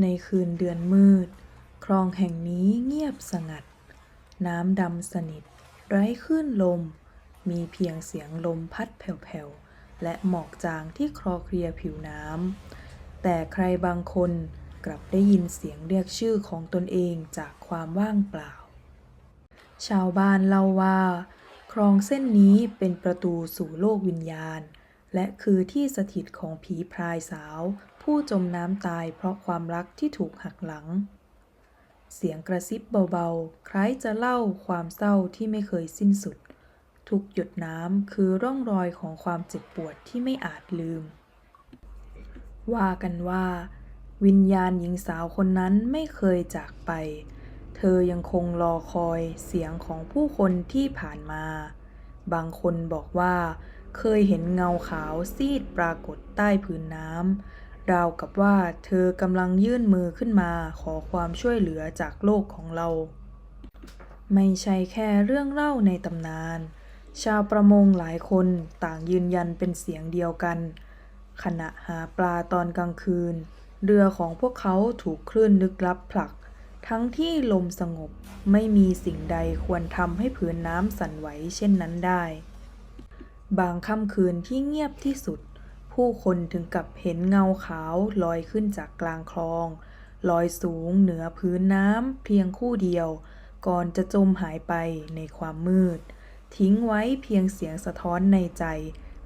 ในคืนเดือนมืด คลองแห่งนี้เงียบสงัด น้ำดำสนิท ไร้คลื่นลม มีเพียงเสียงลมพัดแผ่วๆ และหมอกจางที่คลอเคลียผิวน้ำ แต่ใครบางคนกลับได้ยินเสียงเรียกชื่อของตนเองจากความว่างเปล่า ชาวบ้านเล่าว่า คลองเส้นนี้เป็นประตูสู่โลกวิญญาณ และคือที่สถิตของผีพรายสาว ผู้จมน้ำตายเพราะความรักที่ถูกหักหลัง เสียงกระซิบเบาๆ คล้ายจะเล่าความเศร้าที่ไม่เคยสิ้นสุด ทุกหยดน้ำคือร่องรอยของความเจ็บปวดที่ไม่อาจลืม ว่ากันว่า วิญญาณหญิงสาวคนนั้นไม่เคยจากไป เธอยังคงรอคอยเสียงของผู้คนที่ผ่านมา บางคนบอกว่า เคยเห็นเงาขาวซีดปรากฏใต้พื้นน้ำ ราวกับว่าเธอกำลังยื่นมือขึ้นมาขอความช่วยเหลือจากโลกของเรา ไม่ใช่แค่เรื่องเล่าในตำนาน ชาวประมงหลายคนต่างยืนยันเป็นเสียงเดียวกัน ขณะหาปลาตอนกลางคืน เรือของพวกเขาถูกคลื่นลึกลับผลัก ทั้งที่ลมสงบไม่มีสิ่งใดควรทำให้ผืนน้ำสั่นไหวเช่นนั้นได้ บางค่ำคืนที่เงียบที่สุด ผู้คนถึงกับเห็นเงาขาวลอยขึ้นจากกลางคลอง ลอยสูงเหนือพื้นน้ำเพียงคู่เดียว ก่อนจะจมหายไปในความมืด ทิ้งไว้เพียงเสียงสะท้อนในใจ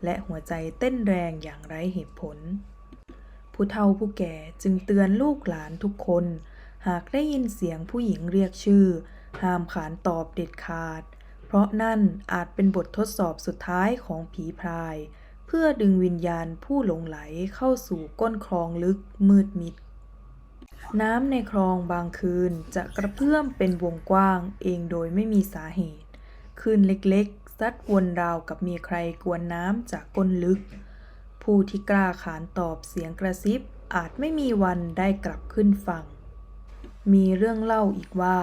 และหัวใจเต้นแรงอย่างไร้เหตุผล ผู้เฒ่าผู้แก่จึงเตือนลูกหลานทุกคน หากได้ยินเสียงผู้หญิงเรียกชื่อ ห้ามขานตอบเด็ดขาด เพราะนั่นอาจเป็นบททดสอบสุดท้ายของผีพราย เพื่อดึงวิญญาณผู้หลงไหลเข้าสู่ก้นคลองลึกมืดมิด น้ำในคลองบางคืนจะกระเพื่อมเป็นวงกว้างเองโดยไม่มีสาเหตุคลื่นเล็กๆ ซัดวนราวกับมีใครกวนน้ำจากก้นลึก ผู้ที่กล้าขานตอบเสียงกระซิบอาจไม่มีวันได้กลับขึ้นฝั่ง มีเรื่องเล่าอีกว่า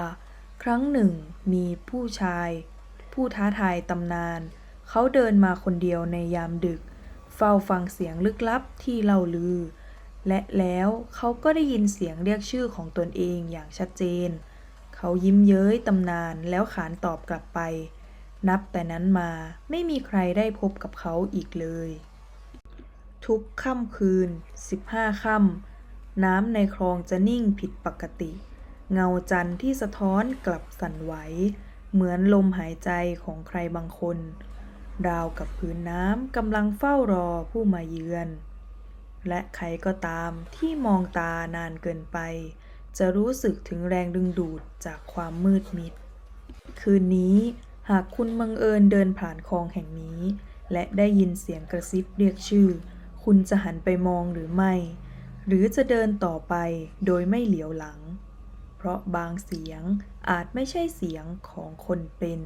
ครั้งหนึ่งมีผู้ชาย ผู้ท้าทายตำนาน เขาเดินมาคนเดียวในยามดึก เฝ้าฟังเสียงลึกลับที่เล่าลือ และแล้วเขาก็ได้ยินเสียงเรียกชื่อของตนเองอย่างชัดเจน เขายิ้มเย้ยตำนานแล้วขานตอบกลับไป นับแต่นั้นมาไม่มีใครได้พบกับเขาอีกเลย ทุกค่ำคืน 15ค่ำน้ำในคลองจะนิ่งผิดปกติ เงาจันทร์ที่สะท้อนกลับสั่นไหว เหมือนลมหายใจของใครบางคน ราวกับพื้นน้ำกำลังเฝ้ารอผู้มาเยือน และใครก็ตามที่มองตานานเกินไป จะรู้สึกถึงแรงดึงดูดจากความมืดมิด คืนนี้หากคุณบังเอิญเดินผ่านคลองแห่งนี้ และได้ยินเสียงกระซิบเรียกชื่อ คุณจะหันไปมองหรือไม่ หรือจะเดินต่อไปโดยไม่เหลียวหลัง เพราะบางเสียงอาจไม่ใช่เสียงของคนเป็น